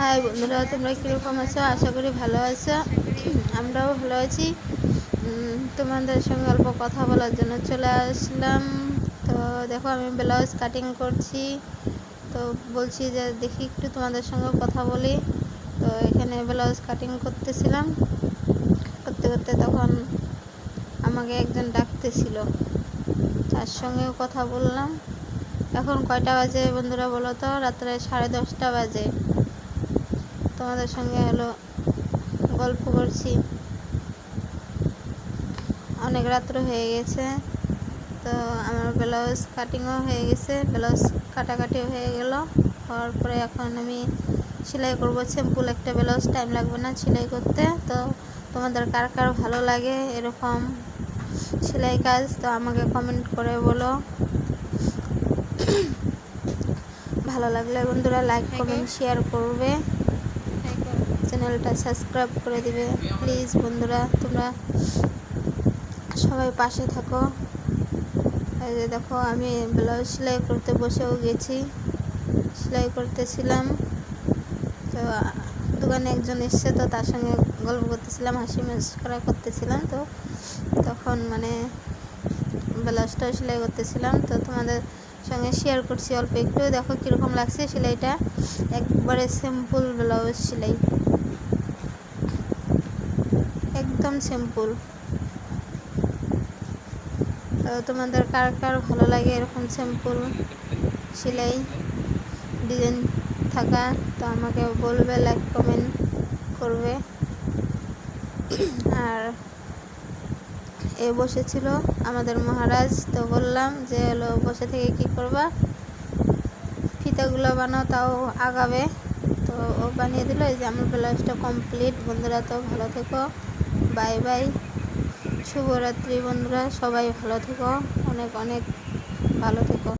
High বন্ধুরা, তোমরা কীরকম আছো? আশা করি ভালো আছো। আমরাও ভালো আছি। তোমাদের সঙ্গে অল্প কথা বলার জন্য চলে আসলাম। তো দেখো, আমি ব্লাউজ কাটিং করছি। তো বলছি যে দেখি একটু তোমাদের সঙ্গে কথা বলি। তো এখানে ব্লাউজ কাটিং করতেছিলাম। করতে করতে তখন আমাকে একজন ডাকতেছিল। তার সঙ্গেও কথা বললাম। এখন কয়টা বাজে বন্ধুরা বলো তো? রাত্রে সাড়ে দশটা বাজে। তোমাদের সঙ্গে হলো গল্প করছি। অনেক রাত্র হয়ে গেছে তো আমার ব্লাউজ কাটিংও হয়ে গেছে ব্লাউজ কাটাকাটিও হয়ে গেল। হওয়ার পরে এখন আমি সেলাই করব। সিম্পল একটা ব্লাউজ টাইম লাগবে না সেলাই করতে। তো তোমাদের কার কার ভালো লাগে এরকম সেলাই কাজ তো আমাকে কমেন্ট করে বলো। ভালো লাগলে বন্ধুরা লাইক কমেন্ট শেয়ার করবে। চ্যানেলটা সাবস্ক্রাইব করে দিবে। প্লিজ বন্ধুরা, তোমরা সবাই পাশে থাকো। এই যে দেখো, আমি ব্লাউজ সেলাই করতে বসেও গেছি। সেলাই করতেছিলাম। তো দোকানে একজন এসছে, তো তার সঙ্গে গল্প করতেছিলাম, হাসি মস্করা করতেছিলাম তো। তখন মানে ব্লাউজটাও সেলাই করতেছিলাম। তো তোমাদের সঙ্গে শেয়ার করছি, অল্প একটু। দেখো কীরকম লাগছে সেলাইটা। একবারে সিম্পল ব্লাউজ সেলাই। একদম সিম্পল তো তোমাদের কার কার ভালো লাগে এরকম সিম্পল সেলাই? ডিজাইন থাকা, তো আমাকে বলবে লাইক কমেন্ট করবে। আর এ বসেছিল আমাদের মহারাজ। তো বললাম যে হলো বসে থেকে কি করবা? ফিতাগুলো বানাও, তাও আগাবে। তো ও বানিয়ে দিল। এই যে আমার ব্লাউজটা কমপ্লিট বন্ধুরা তো ভালো থেকো। Bye bye. শুভরাত্রি বন্ধুরা। সবাই ভালো থেকো। অনেক অনেক ভালো থেকো।